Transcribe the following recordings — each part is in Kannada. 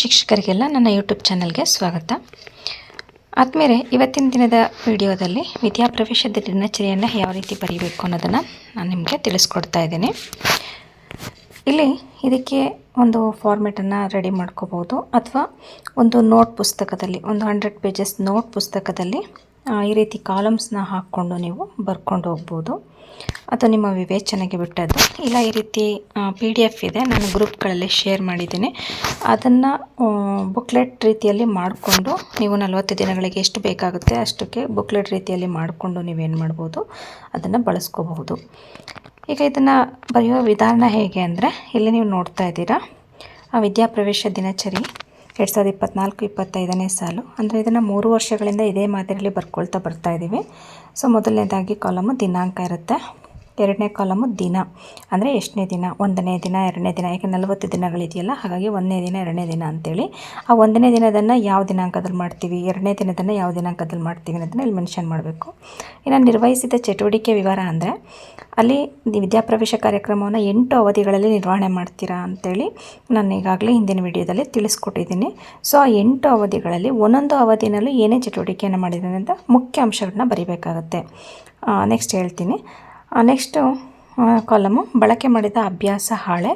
ಶಿಕ್ಷಕರಿಗೆಲ್ಲ ನನ್ನ ಯೂಟ್ಯೂಬ್ ಚಾನಲ್ಗೆ ಸ್ವಾಗತ. ಆದ್ಮೇಲೆ ಇವತ್ತಿನ ದಿನದ ವಿಡಿಯೋದಲ್ಲಿ ವಿದ್ಯಾಪ್ರವೇಶದ ದಿನಚರಿಯನ್ನು ಯಾವ ರೀತಿ ಬರೀಬೇಕು ಅನ್ನೋದನ್ನು ನಾನು ನಿಮಗೆ ತಿಳಿಸ್ಕೊಡ್ತಾ ಇದ್ದೀನಿ. ಇಲ್ಲಿ ಇದಕ್ಕೆ ಒಂದು ಫಾರ್ಮೆಟನ್ನು ರೆಡಿ ಮಾಡ್ಕೋಬೋದು. ಅಥವಾ ಒಂದು ನೋಟ್ ಪುಸ್ತಕದಲ್ಲಿ, ಒಂದು ಹಂಡ್ರೆಡ್ ಪೇಜಸ್ ನೋಟ್ ಪುಸ್ತಕದಲ್ಲಿ ಈ ರೀತಿ ಕಾಲಮ್ಸ್ನ ಹಾಕ್ಕೊಂಡು ನೀವು ಬರ್ಕೊಂಡು ಹೋಗ್ಬೋದು. ಅಥವಾ ನಿಮ್ಮ ವಿವೇಚನೆಗೆ ಬಿಟ್ಟದ್ದು. ಇಲ್ಲ, ಈ ರೀತಿ ಪಿ ಡಿ ಎಫ್ ಇದೆ. ನಾನು ಗ್ರೂಪ್ಗಳಲ್ಲಿ ಶೇರ್ ಮಾಡಿದ್ದೀನಿ. ಅದನ್ನು ಬುಕ್ಲೆಟ್ ರೀತಿಯಲ್ಲಿ ಮಾಡಿಕೊಂಡು ನೀವು ನಲವತ್ತು ದಿನಗಳಿಗೆ ಎಷ್ಟು ಬೇಕಾಗುತ್ತೆ ಅಷ್ಟಕ್ಕೆ ಬುಕ್ಲೆಟ್ ರೀತಿಯಲ್ಲಿ ಮಾಡಿಕೊಂಡು ನೀವೇನು ಮಾಡ್ಬೋದು, ಅದನ್ನು ಬಳಸ್ಕೋಬಹುದು. ಈಗ ಇದನ್ನು ಬರೆಯುವ ವಿಧಾನ ಹೇಗೆ ಅಂದರೆ, ಇಲ್ಲಿ ನೀವು ನೋಡ್ತಾ ಇದ್ದೀರಾ ವಿದ್ಯಾಪ್ರವೇಶ ದಿನಚರಿ. ಎರಡು ಸಾವಿರದ ಇಪ್ಪತ್ನಾಲ್ಕು, ಇಪ್ಪತ್ತೈದನೇ ಸಾಲು. ಅಂದರೆ ಇದನ್ನು ಮೂರು ವರ್ಷಗಳಿಂದ ಇದೇ ಮಾದರಿಯಲ್ಲಿ ಬರ್ಕೊಳ್ತಾ ಬರ್ತಾ ಇದ್ದೀವಿ ಸೊ ಮೊದಲನೇದಾಗಿ ಕಾಲಮು ದಿನಾಂಕ ಇರುತ್ತೆ. ಎರಡನೇ ಕಾಲಮು ದಿನ. ಅಂದರೆ ಎಷ್ಟನೇ ದಿನ? ಒಂದನೇ ದಿನ, ಎರಡನೇ ದಿನ ಯಾಕೆ ನಲವತ್ತು ದಿನಗಳಿದೆಯಲ್ಲ? ಹಾಗಾಗಿ ಒಂದನೇ ದಿನ, ಎರಡನೇ ದಿನ ಅಂತೇಳಿ. ಆ ಒಂದನೇ ದಿನದನ್ನು ಯಾವ ದಿನಾಂಕದಲ್ಲಿ ಮಾಡ್ತೀವಿ? ಎರಡನೇ ದಿನದನ್ನು ಯಾವ ದಿನಾಂಕದಲ್ಲಿ ಮಾಡ್ತೀವಿ ಅನ್ನೋದನ್ನ ಇಲ್ಲಿ ಮೆನ್ಷನ್ ಮಾಡಬೇಕು. ಇನ್ನು ನಿರ್ವಹಿಸಿದ ಚಟುವಟಿಕೆ ವಿವರ ಅಂದರೆ, ಅಲ್ಲಿ ವಿದ್ಯಾಪ್ರವೇಶ ಕಾರ್ಯಕ್ರಮವನ್ನು ಎಂಟು ಅವಧಿಗಳಲ್ಲಿ ನಿರ್ವಹಣೆ ಮಾಡ್ತೀರಾ ಅಂತೇಳಿ ನಾನು ಈಗಾಗಲೇ ಹಿಂದಿನ ವಿಡಿಯೋದಲ್ಲಿ ತಿಳಿಸ್ಕೊಟ್ಟಿದ್ದೀನಿ. ಸೊ ಆ ಎಂಟು ಅವಧಿಗಳಲ್ಲಿ ಒಂದೊಂದು ಅವಧಿನಲ್ಲೂ ಏನೇ ಚಟುವಟಿಕೆಯನ್ನು ಮಾಡಿದ್ದಾನೆ ಅಂತ ಮುಖ್ಯ ಅಂಶಗಳನ್ನ ಬರೀಬೇಕಾಗತ್ತೆ. ನೆಕ್ಸ್ಟ್ ಹೇಳ್ತೀನಿ. ನೆಕ್ಸ್ಟು ಕಾಲಮು ಬಳಕೆ ಮಾಡಿದ ಅಭ್ಯಾಸ ಹಾಳೆ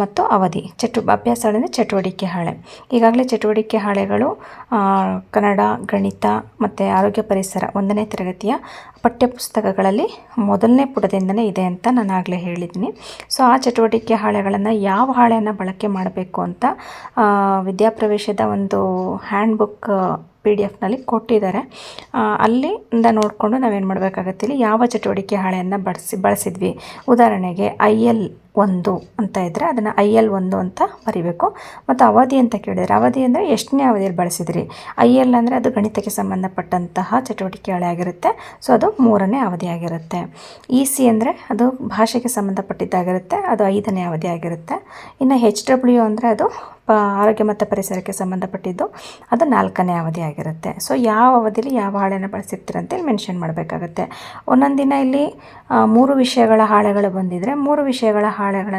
ಮತ್ತು ಅವಧಿ, ಚಟು, ಅಭ್ಯಾಸ ಅಂದರೆ ಚಟುವಟಿಕೆ ಹಾಳೆ. ಈಗಾಗಲೇ ಚಟುವಟಿಕೆ ಹಾಳೆಗಳು ಕನ್ನಡ, ಗಣಿತ, ಮತ್ತು ಆರೋಗ್ಯ ಪರಿಸರ ಒಂದನೇ ತರಗತಿಯ ಪಠ್ಯಪುಸ್ತಕಗಳಲ್ಲಿ ಮೊದಲನೇ ಪುಟದಿಂದನೇ ಇದೆ ಅಂತ ನಾನು ಆಗಲೇ ಹೇಳಿದ್ದೀನಿ. ಸೊ ಆ ಚಟುವಟಿಕೆ ಹಾಳೆಗಳನ್ನು ಯಾವ ಹಾಳೆಯನ್ನು ಬಳಕೆ ಮಾಡಬೇಕು ಅಂತ ವಿದ್ಯಾಪ್ರವೇಶದ ಒಂದು ಹ್ಯಾಂಡ್ ಬುಕ್ ಪಿ ಡಿ ಎಫ್ನಲ್ಲಿ ಕೊಟ್ಟಿದ್ದಾರೆ. ಅಲ್ಲಿ ಅಲ್ಲಿಂದ ನೋಡಿಕೊಂಡು ನಾವೇನು ಮಾಡಬೇಕಾಗತ್ತೆ ಇಲ್ಲಿ ಯಾವ ಚಟುವಟಿಕೆ ಹಾಳೆಯನ್ನು ಬಳಸಿ ಬಳಸಿದ್ವಿ. ಉದಾಹರಣೆಗೆ ಐ ಎಲ್ ಒಂದು ಅಂತ ಇದ್ದರೆ ಅದನ್ನು ಐ ಎಲ್ ಒಂದು ಅಂತ ಬರಿಬೇಕು. ಮತ್ತು ಅವಧಿ ಅಂತ ಕೇಳಿದರೆ ಅವಧಿ ಅಂದರೆ ಎಷ್ಟನೇ ಅವಧಿಯಲ್ಲಿ ಬಳಸಿದ್ರಿ? ಐ ಎಲ್ ಅಂದರೆ ಅದು ಗಣಿತಕ್ಕೆ ಸಂಬಂಧಪಟ್ಟಂತಹ ಚಟುವಟಿಕೆ ಹಾಳೆ ಆಗಿರುತ್ತೆ. ಸೊ ಅದು ಮೂರನೇ ಅವಧಿ ಆಗಿರುತ್ತೆ. ಇ ಸಿ ಅಂದರೆ ಅದು ಭಾಷೆಗೆ ಸಂಬಂಧಪಟ್ಟಿದ್ದಾಗಿರುತ್ತೆ. ಅದು ಐದನೇ ಅವಧಿ ಆಗಿರುತ್ತೆ. ಇನ್ನು ಹೆಚ್ ಡಬ್ಲ್ಯೂ ಅಂದರೆ ಅದು ಪ, ಆರೋಗ್ಯ ಮತ್ತು ಪರಿಸರಕ್ಕೆ ಸಂಬಂಧಪಟ್ಟಿದ್ದು ಅದು ನಾಲ್ಕನೇ ಅವಧಿ ಆಗಿರುತ್ತೆ. ಸೊ ಯಾವ ಅವಧಿಯಲ್ಲಿ ಯಾವ ಹಾಳೆನ ಬಳಸಿರ್ತೀರ ಅಂತೇಳಿ ಮೆನ್ಷನ್ ಮಾಡಬೇಕಾಗತ್ತೆ. ಒಂದೊಂದು ದಿನ ಇಲ್ಲಿ ಮೂರು ವಿಷಯಗಳ ಹಾಳೆಗಳು ಬಂದಿದ್ದರೆ ಮೂರು ವಿಷಯಗಳ ಹಾಳೆಗಳ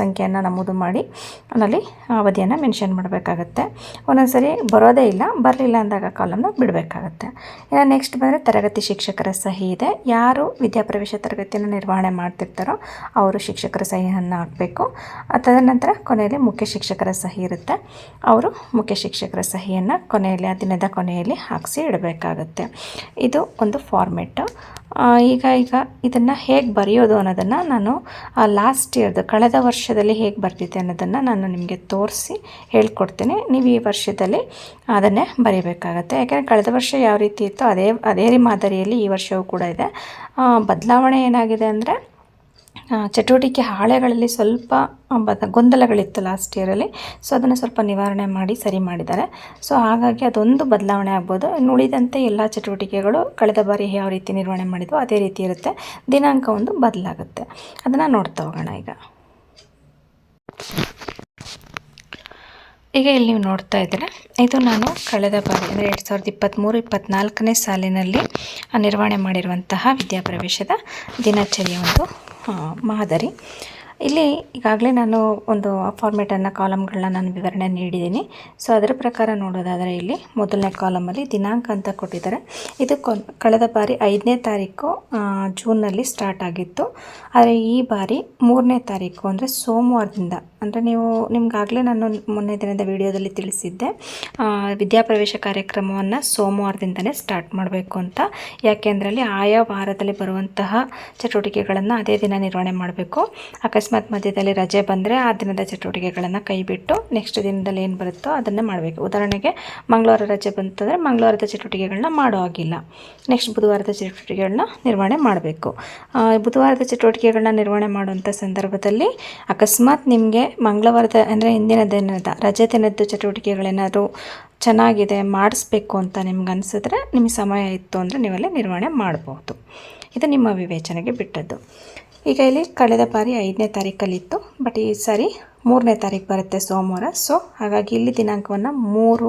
ಸಂಖ್ಯೆಯನ್ನು ನಮೂದು ಮಾಡಿ ಅದರಲ್ಲಿ ಅವಧಿಯನ್ನು ಮೆನ್ಷನ್ ಮಾಡಬೇಕಾಗತ್ತೆ. ಒಂದೊಂದು ಸರಿ ಬರೋದೇ ಇಲ್ಲ, ಬರಲಿಲ್ಲ ಅಂದಾಗ ಕಾಲಮ್ನ ಬಿಡಬೇಕಾಗತ್ತೆ. ಇನ್ನು ನೆಕ್ಸ್ಟ್ ಬಂದರೆ ತರಗತಿ ಶಿಕ್ಷಕರ ಸಹಿ ಇದೆ. ಯಾರು ವಿದ್ಯಾಪ್ರವೇಶ ತರಗತಿಯನ್ನು ನಿರ್ವಹಣೆ ಮಾಡ್ತಿರ್ತಾರೋ ಅವರು ಶಿಕ್ಷಕರ ಸಹಿಯನ್ನು ಹಾಕಬೇಕು. ತದನಂತರ ಕೊನೆಯಲ್ಲಿ ಮುಖ್ಯ ಶಿಕ್ಷಕರ ಸಹಿ ಇರುತ್ತೆ. ಅವರು ಮುಖ್ಯ ಶಿಕ್ಷಕರ ಸಹಿಯನ್ನು ಕೊನೆಯಲ್ಲಿ, ಆ ದಿನದ ಕೊನೆಯಲ್ಲಿ ಹಾಕಿಸಿ ಇಡಬೇಕಾಗತ್ತೆ. ಇದು ಒಂದು ಫಾರ್ಮೆಟ್ಟು ಈಗ ಈಗ ಇದನ್ನು ಹೇಗೆ ಬರೆಯೋದು ಅನ್ನೋದನ್ನು ನಾನು ಲಾಸ್ಟ್ ಇಯರ್ದು ಕಳೆದ ವರ್ಷದಲ್ಲಿ ಹೇಗೆ ಬರ್ತಿದ್ದೆ ಅನ್ನೋದನ್ನು ನಾನು ನಿಮಗೆ ತೋರಿಸಿ ಹೇಳ್ಕೊಡ್ತೀನಿ. ನೀವು ಈ ವರ್ಷದಲ್ಲಿ ಅದನ್ನೇ ಬರೀಬೇಕಾಗತ್ತೆ. ಯಾಕೆಂದರೆ ಕಳೆದ ವರ್ಷ ಯಾವ ರೀತಿ ಇತ್ತು ಅದೇ ಅದೇ ಮಾದರಿಯಲ್ಲಿ ಈ ವರ್ಷವೂ ಕೂಡ ಇದೆ. ಬದಲಾವಣೆ ಏನಾಗಿದೆ ಅಂದರೆ ಚಟುವಟಿಕೆ ಹಾಳೆಗಳಲ್ಲಿ ಸ್ವಲ್ಪ ಬದ ಗೊಂದಲಗಳಿತ್ತು ಲಾಸ್ಟ್ ಇಯರಲ್ಲಿ ಸೊ ಅದನ್ನು ಸ್ವಲ್ಪ ನಿವಾರಣೆ ಮಾಡಿ ಸರಿ ಮಾಡಿದ್ದಾರೆ. ಸೊ ಹಾಗಾಗಿ ಅದೊಂದು ಬದಲಾವಣೆ ಆಗ್ಬೋದು. ಇನ್ನು ಉಳಿದಂತೆ ಎಲ್ಲ ಚಟುವಟಿಕೆಗಳು ಕಳೆದ ಬಾರಿ ಯಾವ ರೀತಿ ನಿರ್ವಹಣೆ ಮಾಡಿದ್ವೋ ಅದೇ ರೀತಿ ಇರುತ್ತೆ. ದಿನಾಂಕ ಒಂದು ಬದಲಾಗುತ್ತೆ. ಅದನ್ನು ನೋಡ್ತಾ ಹೋಗೋಣ ಈಗ. ಈಗ ಇಲ್ಲಿ ನೀವು ನೋಡ್ತಾ ಇದ್ದೀರಾ, ಇದು ನಾನು ಕಳೆದ ಬಾರಿ, ಅಂದರೆ ಎರಡು ಸಾವಿರದ ಇಪ್ಪತ್ತ್ಮೂರು ಇಪ್ಪತ್ತ್ನಾಲ್ಕನೇ ಸಾಲಿನಲ್ಲಿ ನಿರ್ವಹಣೆ ಮಾಡಿರುವಂತಹ ವಿದ್ಯಾಪ್ರವೇಶದ ದಿನಚರಿಯ ಒಂದು ಮಾದರಿ ಇಲ್ಲಿ ಈಗಾಗಲೇ ನಾನು ಒಂದು ಫಾರ್ಮೇಟನ್ನು ಕಾಲಮ್ಗಳನ್ನ ನಾನು ವಿವರಣೆ ನೀಡಿದ್ದೀನಿ. ಸೊ ಅದರ ಪ್ರಕಾರ ನೋಡೋದಾದರೆ ಇಲ್ಲಿ ಮೊದಲನೇ ಕಾಲಮಲ್ಲಿ ದಿನಾಂಕ ಅಂತ ಕೊಟ್ಟಿದ್ದಾರೆ. ಇದು ಕಳೆದ ಬಾರಿ ಐದನೇ ತಾರೀಕು ಜೂನ್ನಲ್ಲಿ ಸ್ಟಾರ್ಟ್ ಆಗಿತ್ತು. ಆದರೆ ಈ ಬಾರಿ ಮೂರನೇ ತಾರೀಕು ಅಂದರೆ ಸೋಮವಾರದಿಂದ, ಅಂದರೆ ನೀವು, ನಿಮ್ಗಾಗಲೇ ನಾನು ಮೊನ್ನೆ ದಿನದ ವಿಡಿಯೋದಲ್ಲಿ ತಿಳಿಸಿದ್ದೆ ವಿದ್ಯಾಪ್ರವೇಶ ಕಾರ್ಯಕ್ರಮವನ್ನು ಸೋಮವಾರದಿಂದಲೇ ಸ್ಟಾರ್ಟ್ ಮಾಡಬೇಕು ಅಂತ. ಯಾಕೆಂದರೆ ಅಲ್ಲಿ ಆಯಾ ವಾರದಲ್ಲಿ ಬರುವಂತಹ ಚಟುವಟಿಕೆಗಳನ್ನು ಅದೇ ದಿನ ನಿರ್ವಹಣೆ ಮಾಡಬೇಕು. ಅಕಸ್ಮಾತ್ ಮಧ್ಯದಲ್ಲಿ ರಜೆ ಬಂದರೆ ಆ ದಿನದ ಚಟುವಟಿಕೆಗಳನ್ನು ಕೈಬಿಟ್ಟು ನೆಕ್ಸ್ಟ್ ದಿನದಲ್ಲಿ ಏನು ಬರುತ್ತೋ ಅದನ್ನು ಮಾಡಬೇಕು. ಉದಾಹರಣೆಗೆ ಮಂಗಳವಾರ ರಜೆ ಬಂತಂದರೆ ಮಂಗಳವಾರದ ಚಟುವಟಿಕೆಗಳನ್ನ ಮಾಡೋ ಹಾಗಿಲ್ಲ. ನೆಕ್ಸ್ಟ್ ಬುಧವಾರದ ಚಟುವಟಿಕೆಗಳನ್ನ ನಿರ್ವಹಣೆ ಮಾಡಬೇಕು. ಬುಧವಾರದ ಚಟುವಟಿಕೆಗಳನ್ನ ನಿರ್ವಹಣೆ ಮಾಡುವಂಥ ಸಂದರ್ಭದಲ್ಲಿ ಅಕಸ್ಮಾತ್ ನಿಮಗೆ ಮಂಗಳವಾರದ ಅಂದರೆ ಹಿಂದಿನ ದಿನದ ರಜೆ ದಿನದ ಚಟುವಟಿಕೆಗಳೇನಾದರೂ ಚೆನ್ನಾಗಿದೆ ಮಾಡಿಸ್ಬೇಕು ಅಂತ ನಿಮ್ಗೆ ಅನಿಸಿದ್ರೆ ನಿಮಗೆ ಸಮಯ ಇತ್ತು ಅಂದರೆ ನೀವಲ್ಲಿ ನಿರ್ವಹಣೆ ಮಾಡ್ಬೋದು. ಇದು ನಿಮ್ಮ ವಿವೇಚನೆಗೆ ಬಿಟ್ಟದ್ದು. ಈಗ ಇಲ್ಲಿ ಕಳೆದ ಬಾರಿ ಐದನೇ ತಾರೀಕಲ್ಲಿತ್ತು. ಬಟ್ ಈ ಸಾರಿ ಮೂರನೇ ತಾರೀಕು ಬರುತ್ತೆ ಸೋಮವಾರ. ಸೊ ಹಾಗಾಗಿ ಇಲ್ಲಿ ದಿನಾಂಕವನ್ನು ಮೂರು,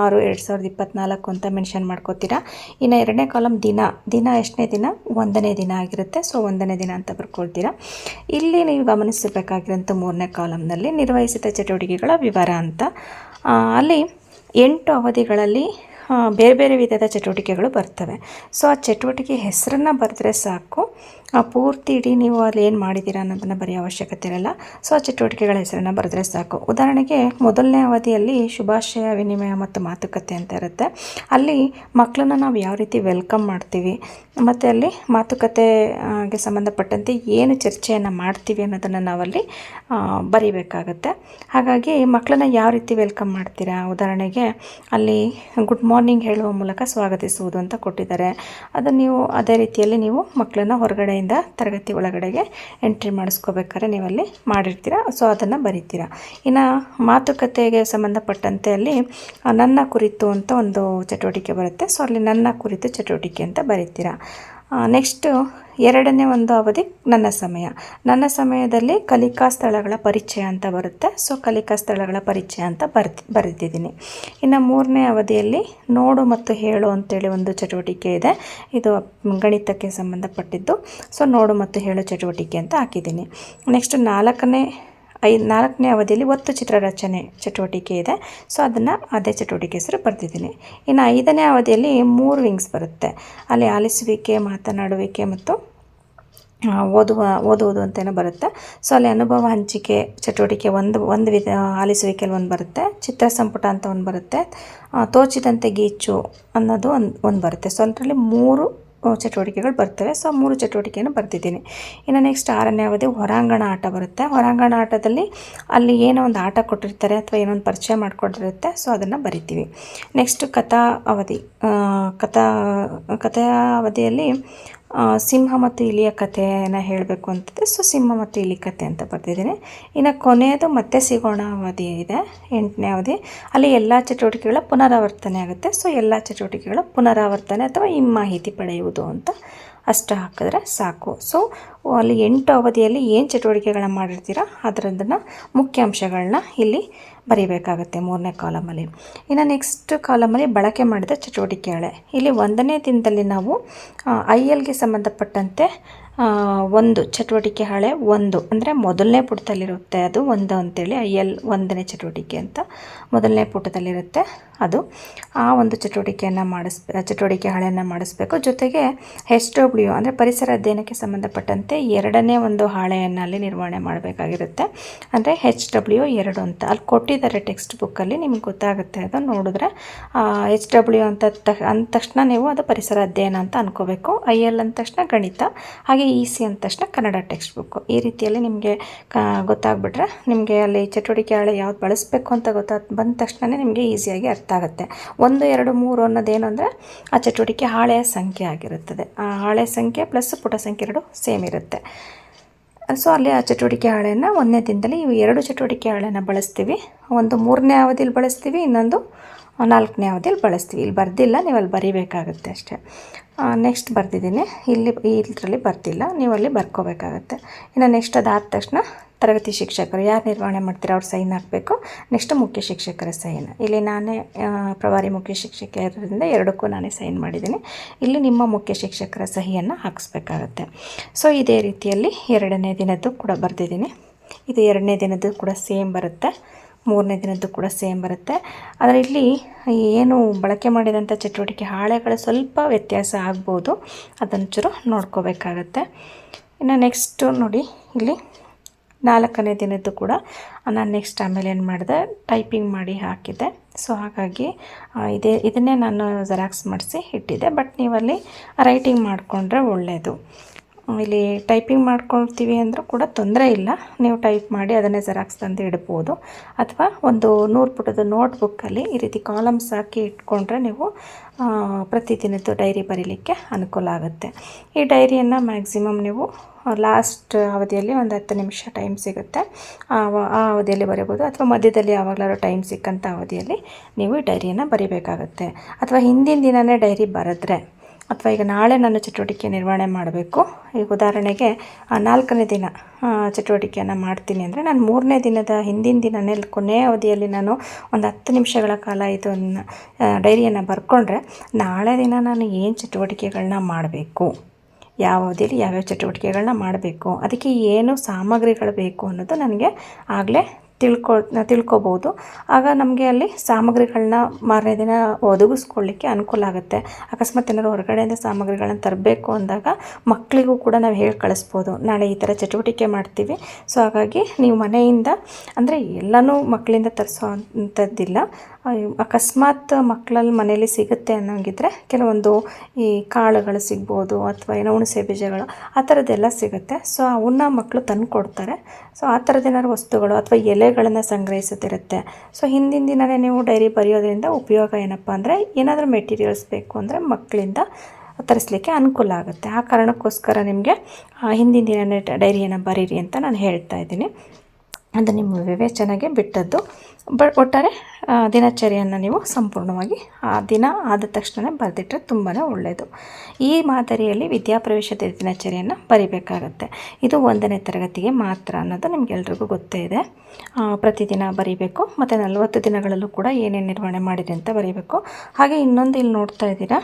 ಆರು, ಎರಡು ಸಾವಿರದ ಇಪ್ಪತ್ತ್ನಾಲ್ಕು ಅಂತ ಮೆನ್ಷನ್ ಮಾಡ್ಕೋತೀರಾ. ಇನ್ನು ಎರಡನೇ ಕಾಲಮ್ ದಿನ. ದಿನ ಎಷ್ಟನೇ ದಿನ? ಒಂದನೇ ದಿನ ಆಗಿರುತ್ತೆ. ಸೊ ಒಂದನೇ ದಿನ ಅಂತ ಬರ್ಕೊಳ್ತೀರಾ. ಇಲ್ಲಿ ನೀವು ಗಮನಿಸಬೇಕಾಗಿರೋಂಥ ಮೂರನೇ ಕಾಲಮ್ನಲ್ಲಿ ನಿರ್ವಹಿಸಿದ ಚಟುವಟಿಕೆಗಳ ವಿವರ ಅಂತ. ಅಲ್ಲಿ ಎಂಟು ಅವಧಿಗಳಲ್ಲಿ ಬೇರೆ ಬೇರೆ ವಿಧದ ಚಟುವಟಿಕೆಗಳು ಬರ್ತವೆ. ಸೊ ಆ ಚಟುವಟಿಕೆ ಹೆಸರನ್ನು ಬರೆದ್ರೆ ಸಾಕು. ಆ ಪೂರ್ತಿ ಇಡೀ ನೀವು ಅಲ್ಲಿ ಏನು ಮಾಡಿದ್ದೀರಾ ಅನ್ನೋದನ್ನು ಬರೆಯೋ ಅವಶ್ಯಕತೆ ಇರಲ್ಲ. ಸೊ ಆ ಚಟುವಟಿಕೆಗಳ ಹೆಸರನ್ನು ಬರೆದ್ರೆ ಸಾಕು. ಉದಾಹರಣೆಗೆ, ಮೊದಲನೇ ಅವಧಿಯಲ್ಲಿ ಶುಭಾಶಯ, ವಿನಿಮಯ ಮತ್ತು ಮಾತುಕತೆ ಅಂತ ಇರುತ್ತೆ. ಅಲ್ಲಿ ಮಕ್ಕಳನ್ನ ನಾವು ಯಾವ ರೀತಿ ವೆಲ್ಕಮ್ ಮಾಡ್ತೀವಿ, ಮತ್ತು ಅಲ್ಲಿ ಮಾತುಕತೆಗೆ ಸಂಬಂಧಪಟ್ಟಂತೆ ಏನು ಚರ್ಚೆಯನ್ನು ಮಾಡ್ತೀವಿ ಅನ್ನೋದನ್ನು ನಾವಲ್ಲಿ ಬರೀಬೇಕಾಗತ್ತೆ. ಹಾಗಾಗಿ ಮಕ್ಕಳನ್ನ ಯಾವ ರೀತಿ ವೆಲ್ಕಮ್ ಮಾಡ್ತೀರಾ? ಉದಾಹರಣೆಗೆ, ಅಲ್ಲಿ ಗುಡ್ ಹೇಳುವ ಮೂಲಕ ಸ್ವಾಗತಿಸುವುದು ಅಂತ ಕೊಟ್ಟಿದ್ದಾರೆ. ಅದನ್ನು ನೀವು ಅದೇ ರೀತಿಯಲ್ಲಿ ನೀವು ಮಕ್ಕಳನ್ನ ಹೊರಗಡೆಯಿಂದ ತರಗತಿ ಒಳಗಡೆಗೆ ಎಂಟ್ರಿ ಮಾಡಿಸ್ಕೋಬೇಕಾದ್ರೆ ನೀವಲ್ಲಿ ಮಾಡಿರ್ತೀರ? ಸೊ, ಅದನ್ನು ಬರೀತೀರ? ಇನ್ನು ಮಾತುಕತೆಗೆ ಸಂಬಂಧಪಟ್ಟಂತೆ ಅಲ್ಲಿ ನನ್ನ ಕುರಿತು ಅಂತ ಒಂದು ಚಟುವಟಿಕೆ ಬರುತ್ತೆ. ಸೊ, ಅಲ್ಲಿ ನನ್ನ ಕುರಿತು ಚಟುವಟಿಕೆ ಅಂತ ಬರೀತೀರ? ನೆಕ್ಸ್ಟು ಎರಡನೇ ಒಂದು ಅವಧಿ, ನನ್ನ ಸಮಯ. ನನ್ನ ಸಮಯದಲ್ಲಿ ಕಲಿಕಾ ಸ್ಥಳಗಳ ಪರಿಚಯ ಅಂತ ಬರುತ್ತೆ. ಸೊ ಕಲಿಕಾ ಸ್ಥಳಗಳ ಪರಿಚಯ ಅಂತ ಬರ್ತಿ, ಬರೆದಿದ್ದೀನಿ. ಇನ್ನು ಮೂರನೇ ಅವಧಿಯಲ್ಲಿ ನೋಡು ಮತ್ತು ಹೇಳು ಅಂತೇಳಿ ಒಂದು ಚಟುವಟಿಕೆ ಇದೆ. ಇದು ಗಣಿತಕ್ಕೆ ಸಂಬಂಧಪಟ್ಟಿದ್ದು. ಸೊ ನೋಡು ಮತ್ತು ಹೇಳು ಚಟುವಟಿಕೆ ಅಂತ ಹಾಕಿದ್ದೀನಿ. ನೆಕ್ಸ್ಟ್ ನಾಲ್ಕನೇ ಐದು ನಾಲ್ಕನೇ ಅವಧಿಯಲ್ಲಿ ಒತ್ತು ಚಿತ್ರ ರಚನೆ ಚಟುವಟಿಕೆ ಇದೆ. ಸೊ ಅದನ್ನು ಅದೇ ಚಟುವಟಿಕೆ ಹೆಸರು ಬರೆದಿದ್ದೀನಿ. ಇನ್ನು ಐದನೇ ಅವಧಿಯಲ್ಲಿ ಮೂರು ವಿಂಗ್ಸ್ ಬರುತ್ತೆ. ಅಲ್ಲಿ ಆಲಿಸುವಿಕೆ, ಮಾತನಾಡುವಿಕೆ ಮತ್ತು ಓದುವ, ಓದುವುದು ಅಂತೇನೋ ಬರುತ್ತೆ. ಸೊ ಅಲ್ಲಿ ಅನುಭವ ಹಂಚಿಕೆ ಚಟುವಟಿಕೆ ಒಂದು ಒಂದು ವಿಧ, ಆಲಿಸುವಿಕೆಯಲ್ಲಿ ಒಂದು ಬರುತ್ತೆ. ಚಿತ್ರ ಸಂಪುಟ ಅಂತ ಒಂದು ಬರುತ್ತೆ. ತೋಚಿದಂತೆ ಗೀಚು ಅನ್ನೋದು ಒಂದು ಒಂದು ಬರುತ್ತೆ. ಸೊ ಅದರಲ್ಲಿ ಮೂರು ಚಟುವಟಿಕೆಗಳು ಬರ್ತವೆ. ಸೊ ಮೂರು ಚಟುವಟಿಕೆಯನ್ನು ಬರ್ತಿದ್ದೀನಿ ಇನ್ನು ನೆಕ್ಸ್ಟ್ ಆರನೇ ಅವಧಿ ಹೊರಾಂಗಣ ಆಟ ಬರುತ್ತೆ. ಹೊರಾಂಗಣ ಆಟದಲ್ಲಿ ಅಲ್ಲಿ ಏನೋ ಒಂದು ಆಟ ಕೊಟ್ಟಿರ್ತಾರೆ ಅಥವಾ ಏನೋ ಒಂದು ಪರಿಚಯ ಮಾಡಿಕೊಟ್ಟಿರುತ್ತೆ. ಸೊ, ಅದನ್ನು ಬರಿತೀವಿ. ನೆಕ್ಸ್ಟ್ ಕಥಾ ಅವಧಿ ಕಥಾ ಕಥೆಯ ಅವಧಿಯಲ್ಲಿ ಸಿಂಹ ಮತ್ತು ಇಲಿಯ ಕಥೆಯನ್ನು ಹೇಳಬೇಕು ಅಂತಿದೆ ಸೊ ಸಿಂಹ ಮತ್ತು ಇಲಿ ಕಥೆ ಅಂತ ಬರ್ತಿದ್ದೀನಿ ಇನ್ನು ಕೊನೆಯದು ಮತ್ತೆ ಸಿಗೋಣ ಅವಧಿ ಇದೆ, ಎಂಟನೇ ಅವಧಿ. ಅಲ್ಲಿ ಎಲ್ಲ ಚಟುವಟಿಕೆಗಳ ಪುನರಾವರ್ತನೆ ಆಗುತ್ತೆ. ಸೊ ಎಲ್ಲ ಚಟುವಟಿಕೆಗಳ ಪುನರಾವರ್ತನೆ ಅಥವಾ ಈ ಮಾಹಿತಿ ಪಡೆಯುವುದು ಅಂತ ಅಷ್ಟು ಹಾಕಿದ್ರೆ ಸಾಕು. ಸೊ ಅಲ್ಲಿ ಎಂಟು ಅವಧಿಯಲ್ಲಿ ಏನು ಚಟುವಟಿಕೆಗಳನ್ನ ಮಾಡಿರ್ತೀರ ಅದರದನ್ನು ಮುಖ್ಯಾಂಶಗಳನ್ನ ಇಲ್ಲಿ ಬರೀಬೇಕಾಗುತ್ತೆ ಮೂರನೇ ಕಾಲಮಲ್ಲಿ. ಇನ್ನು ನೆಕ್ಸ್ಟ್ ಕಾಲಮಲ್ಲಿ ಬಳಕೆ ಮಾಡಿದ ಚಟುವಟಿಕೆಗಳೇ. ಇಲ್ಲಿ ಒಂದನೇ ದಿನದಲ್ಲಿ ನಾವು ಐ ಎಲ್ಗೆ ಸಂಬಂಧಪಟ್ಟಂತೆ ಒಂದು ಚಟುವಟಿಕೆ ಹಾಳೆ, ಒಂದು, ಅಂದರೆ ಮೊದಲನೇ ಪುಟದಲ್ಲಿರುತ್ತೆ ಅದು ಒಂದು ಅಂತೇಳಿ, ಐ ಎಲ್ ಒಂದನೇ ಚಟುವಟಿಕೆ ಅಂತ ಮೊದಲನೇ ಪುಟದಲ್ಲಿರುತ್ತೆ ಅದು. ಆ ಒಂದು ಚಟುವಟಿಕೆಯನ್ನು ಮಾಡಿಸ್, ಚಟುವಟಿಕೆ ಹಾಳೆಯನ್ನು ಮಾಡಿಸ್ಬೇಕು. ಜೊತೆಗೆ ಎಚ್ ಡಬ್ಲ್ಯೂ, ಅಂದರೆ ಪರಿಸರ ಅಧ್ಯಯನಕ್ಕೆ ಸಂಬಂಧಪಟ್ಟಂತೆ ಎರಡನೇ ಒಂದು ಹಾಳೆಯನ್ನು ಅಲ್ಲಿ ನಿರ್ವಹಣೆ ಮಾಡಬೇಕಾಗಿರುತ್ತೆ. ಅಂದರೆ ಎಚ್ ಡಬ್ಲ್ಯೂ ಎರಡು ಅಂತ. ಅಲ್ಲಿ ಕೊಟ್ಟಿದ್ದಾರೆ ಟೆಕ್ಸ್ಟ್ ಬುಕ್ಕಲ್ಲಿ ನಿಮ್ಗೆ ಗೊತ್ತಾಗುತ್ತೆ ಅದು ನೋಡಿದ್ರೆ. ಎಚ್ ಡಬ್ಲ್ಯೂ ಅಂತ ಅಂದ ತಕ್ಷಣ ನೀವು ಅದು ಪರಿಸರ ಅಧ್ಯಯನ ಅಂತ ಅನ್ಕೋಬೇಕು. ಐ ಎಲ್ ಅಂದ ತಕ್ಷಣ ಗಣಿತ. ಹಾಗೆ ಇ ಸಿ ಅಂದ ತಕ್ಷಣ ಕನ್ನಡ ಟೆಕ್ಸ್ಟ್ ಬುಕ್ಕು ಈ ರೀತಿಯಲ್ಲಿ ನಿಮಗೆ ಗೊತ್ತಾಗ್ಬಿಟ್ರೆ ನಿಮಗೆ ಅಲ್ಲಿ ಚಟುವಟಿಕೆ ಹಾಳೆ ಯಾವ್ದು ಬಳಸಬೇಕು ಅಂತ ಗೊತ್ತಾ ಬಂದ ತಕ್ಷಣವೇ ನಿಮಗೆ ಈಸಿಯಾಗಿ ಅರ್ಥ ಆಗುತ್ತೆ. ಒಂದು, ಎರಡು, ಮೂರು ಅನ್ನೋದೇನು ಅಂದರೆ ಆ ಚಟುವಟಿಕೆ ಹಾಳೆಯ ಸಂಖ್ಯೆ ಆಗಿರುತ್ತದೆ. ಆ ಹಾಳೆ ಸಂಖ್ಯೆ ಪ್ಲಸ್ ಪುಟ ಸಂಖ್ಯೆ ಎರಡು ಸೇಮ್ ಇರುತ್ತೆ. ಸೊ ಅಲ್ಲಿ ಆ ಚಟುವಟಿಕೆ ಹಾಳೆಯನ್ನು ಒಂದನೇ ದಿನದಲ್ಲಿ ಇವು ಎರಡು ಚಟುವಟಿಕೆ ಹಾಳೆಯನ್ನು ಬಳಸ್ತೀವಿ. ಒಂದು ಮೂರನೇ ಅವಧಿಯಲ್ಲಿ ಬಳಸ್ತೀವಿ, ಇನ್ನೊಂದು ನಾಲ್ಕನೇ ಅವಧಿಯಲ್ಲಿ ಬಳಸ್ತೀವಿ. ಇಲ್ಲಿ ಬರ್ದಿಲ್ಲ ನೀವು ಅಲ್ಲಿ ಬರಿಬೇಕಾಗುತ್ತೆ ಅಷ್ಟೇ. ನೆಕ್ಸ್ಟ್ ಬರ್ದಿದ್ದೀನಿ. ಇಲ್ಲಿ ಇದರಲ್ಲಿ ಬರ್ತಿಲ್ಲ ನೀವು ಅಲ್ಲಿ ಬರ್ಕೋಬೇಕಾಗತ್ತೆ. ಇನ್ನು ನೆಕ್ಸ್ಟ್ ಅದಾದ ತಕ್ಷಣ ತರಗತಿ ಶಿಕ್ಷಕರು ಯಾರು ನಿರ್ವಹಣೆ ಮಾಡ್ತೀರೋ ಅವ್ರು ಸೈನ್ ಹಾಕಬೇಕು. ನೆಕ್ಸ್ಟ್ ಮುಖ್ಯ ಶಿಕ್ಷಕರ ಸೈನ್ ಇಲ್ಲಿ ನಾನೇ ಪ್ರಭಾರಿ ಮುಖ್ಯ ಶಿಕ್ಷಕಿಯರಿಂದ ಎರಡಕ್ಕೂ ನಾನೇ ಸೈನ್ ಮಾಡಿದ್ದೀನಿ. ಇಲ್ಲಿ ನಿಮ್ಮ ಮುಖ್ಯ ಶಿಕ್ಷಕರ ಸಹಿಯನ್ನು ಹಾಕಿಸ್ಬೇಕಾಗತ್ತೆ. ಸೊ ಇದೇ ರೀತಿಯಲ್ಲಿ ಎರಡನೇ ದಿನದ್ದು ಕೂಡ ಬರೆದಿದ್ದೀನಿ. ಇದು ಎರಡನೇ ದಿನದ್ದು ಕೂಡ ಸೇಮ್ ಬರುತ್ತೆ. ಮೂರನೇ ದಿನದ್ದು ಕೂಡ ಸೇಮ್ ಬರುತ್ತೆ. ಆದರೆ ಇಲ್ಲಿ ಏನು ಬಳಕೆ ಮಾಡಿದಂಥ ಚಟುವಟಿಕೆ ಹಾಳೆಗಳು ಸ್ವಲ್ಪ ವ್ಯತ್ಯಾಸ ಆಗ್ಬೋದು. ಅದೊಂಚೂರು ನೋಡ್ಕೋಬೇಕಾಗತ್ತೆ. ಇನ್ನು ನೆಕ್ಸ್ಟು ನೋಡಿ, ಇಲ್ಲಿ ನಾಲ್ಕನೇ ದಿನದ್ದು ಕೂಡ ನಾನು ನೆಕ್ಸ್ಟ್ ಆಮೇಲೆ ಏನು ಮಾಡಿದೆ ಟೈಪಿಂಗ್ ಮಾಡಿ ಹಾಕಿದ್ದೆ. ಸೊ ಹಾಗಾಗಿ ಇದೇ, ಇದನ್ನೇ ನಾನು ಜೆರಾಕ್ಸ್ ಮಾಡಿಸಿ ಇಟ್ಟಿದ್ದೆ. ಬಟ್ ನೀವಲ್ಲಿ ರೈಟಿಂಗ್ ಮಾಡಿಕೊಂಡ್ರೆ ಒಳ್ಳೆಯದು ಇಲ್ಲಿ ಟೈಪಿಂಗ್ ಮಾಡ್ಕೊಳ್ತೀವಿ ಅಂದರೂ ಕೂಡ ತೊಂದರೆ ಇಲ್ಲ. ನೀವು ಟೈಪ್ ಮಾಡಿ ಅದನ್ನೇ ಜೆರಾಕ್ಸ್ ತಂದು ಇಡ್ಬೋದು. ಅಥವಾ ಒಂದು ನೂರು ಪುಟದ ನೋಟ್ಬುಕ್ಕಲ್ಲಿ ಈ ರೀತಿ ಕಾಲಮ್ಸ್ ಹಾಕಿ ಇಟ್ಕೊಂಡ್ರೆ ನೀವು ಪ್ರತಿದಿನದ್ದು ಡೈರಿ ಬರೀಲಿಕ್ಕೆ ಅನುಕೂಲ ಆಗುತ್ತೆ. ಈ ಡೈರಿಯನ್ನು ಮ್ಯಾಕ್ಸಿಮಮ್ ನೀವು ಲಾಸ್ಟ್ ಅವಧಿಯಲ್ಲಿ ಒಂದು ಹತ್ತು ನಿಮಿಷ ಟೈಮ್ ಸಿಗುತ್ತೆ. ಆ ಅವಧಿಯಲ್ಲಿ ಬರೀಬೋದು. ಅಥವಾ ಮಧ್ಯದಲ್ಲಿ ಯಾವಾಗಲಾದ್ರೂ ಟೈಮ್ ಸಿಕ್ಕಂಥ ಅವಧಿಯಲ್ಲಿ ನೀವು ಈ ಡೈರಿಯನ್ನು ಬರೀಬೇಕಾಗುತ್ತೆ. ಅಥವಾ ಹಿಂದಿನ ದಿನವೇ ಡೈರಿ ಬರೆದ್ರೆ ಅಥವಾ ಈಗ ನಾಳೆ ನಾನು ಚಟುವಟಿಕೆ ನಿರ್ವಹಣೆ ಮಾಡಬೇಕು. ಈಗ ಉದಾಹರಣೆಗೆ ನಾಲ್ಕನೇ ದಿನ ಚಟುವಟಿಕೆಯನ್ನು ಮಾಡ್ತೀನಿ ಅಂದರೆ ನಾನು ಮೂರನೇ ದಿನದ ಹಿಂದಿನ ದಿನನೇ ಕೊನೆಯ ಅವಧಿಯಲ್ಲಿ ನಾನು ಒಂದು ಹತ್ತು ನಿಮಿಷಗಳ ಕಾಲ ಇದನ್ನು ಡೈರಿಯನ್ನು ಬರ್ಕೊಂಡ್ರೆ ನಾಳೆ ದಿನ ನಾನು ಏನು ಚಟುವಟಿಕೆಗಳನ್ನ ಮಾಡಬೇಕು? ಯಾವ ಅವಧಿಯಲ್ಲಿ ಯಾವ್ಯಾವ ಚಟುವಟಿಕೆಗಳನ್ನ ಮಾಡಬೇಕು? ಅದಕ್ಕೆ ಏನು ಸಾಮಗ್ರಿಗಳು ಬೇಕು ಅನ್ನೋದು ನನಗೆ ಆಗಲೇ ತಿಳ್ಕೊ ತಿಳ್ಕೊಬೋದು. ಆಗ ನಮಗೆ ಅಲ್ಲಿ ಸಾಮಗ್ರಿಗಳನ್ನ ಮಾರನೇ ದಿನ ಒದಗಿಸ್ಕೊಳ್ಳಿಕ್ಕೆ ಅನುಕೂಲ ಆಗುತ್ತೆ. ಅಕಸ್ಮಾತ್ ಏನಾದ್ರು ಹೊರಗಡೆಯಿಂದ ಸಾಮಗ್ರಿಗಳನ್ನ ತರಬೇಕು ಅಂದಾಗ ಮಕ್ಕಳಿಗೂ ಕೂಡ ನಾವು ಹೇಳಿ ಕಳಿಸ್ಬೋದು. ನಾಳೆ ಈ ಥರ ಚಟುವಟಿಕೆ ಮಾಡ್ತೀವಿ. ಸೊ ಹಾಗಾಗಿ ನೀವು ಮನೆಯಿಂದ, ಅಂದರೆ ಎಲ್ಲನೂ ಮಕ್ಕಳಿಂದ ತರಿಸೋ ಅಂಥದ್ದಿಲ್ಲ ಅಕಸ್ಮಾತ್ ಮಕ್ಕಳಲ್ಲಿ ಮನೇಲಿ ಸಿಗುತ್ತೆ ಅನ್ನೋಂಗಿದ್ರೆ ಕೆಲವೊಂದು ಈ ಕಾಳುಗಳು ಸಿಗ್ಬೋದು ಅಥವಾ ಏನೋ ಹುಣಸೆ ಬೀಜಗಳು, ಆ ಥರದ್ದೆಲ್ಲ ಸಿಗುತ್ತೆ. ಸೊ ಅವನ್ನ ಮಕ್ಕಳು ತಂದು ಕೊಡ್ತಾರೆ ಸೊ ಆ ಥರದೇನಾದ್ರು ವಸ್ತುಗಳು ಅಥವಾ ಎಲೆಗಳನ್ನು ಸಂಗ್ರಹಿಸುತ್ತಿರುತ್ತೆ. ಸೊ ಹಿಂದಿನ ದಿನವೇ ನೀವು ಡೈರಿ ಬರೆಯೋದ್ರಿಂದ ಉಪಯೋಗ ಏನಪ್ಪ ಅಂದರೆ ಏನಾದರೂ ಮೆಟೀರಿಯಲ್ಸ್ ಬೇಕು ಅಂದರೆ ಮಕ್ಕಳಿಂದ ತರಿಸ್ಲಿಕ್ಕೆ ಅನುಕೂಲ ಆಗುತ್ತೆ. ಆ ಕಾರಣಕ್ಕೋಸ್ಕರ ನಿಮಗೆ ಹಿಂದಿನ ದಿನವೇ ಡೈರಿಯನ್ನು ಬರೀರಿ ಅಂತ ನಾನು ಹೇಳ್ತಾ ಇದ್ದೀನಿ. ಅದು ನಿಮ್ಮ ವಿವೇಚನೆಗೆ ಬಿಟ್ಟದ್ದು. ಬಟ್ ಒಟ್ಟಾರೆ ದಿನಚರಿಯನ್ನು ನೀವು ಸಂಪೂರ್ಣವಾಗಿ ಆ ದಿನ ಆದ ತಕ್ಷಣ ಬರೆದಿಟ್ಟರೆ ತುಂಬಾ ಒಳ್ಳೆಯದು ಈ ಮಾದರಿಯಲ್ಲಿ ವಿದ್ಯಾಪ್ರವೇಶದ ದಿನಚರಿಯನ್ನು ಬರಿಬೇಕಾಗತ್ತೆ. ಇದು ಒಂದನೇ ತರಗತಿಗೆ ಮಾತ್ರ ಅನ್ನೋದು ನಿಮಗೆಲ್ರಿಗೂ ಗೊತ್ತೇ ಇದೆ. ಪ್ರತಿದಿನ ಬರಿಬೇಕು, ಮತ್ತು ನಲವತ್ತು ದಿನಗಳಲ್ಲೂ ಕೂಡ ಏನೇನು ನಿರ್ವಹಣೆ ಮಾಡಿದೆ ಅಂತ ಬರೀಬೇಕು. ಹಾಗೆ ಇನ್ನೊಂದು ಇಲ್ಲಿ ನೋಡ್ತಾ ಇದ್ದೀರಾ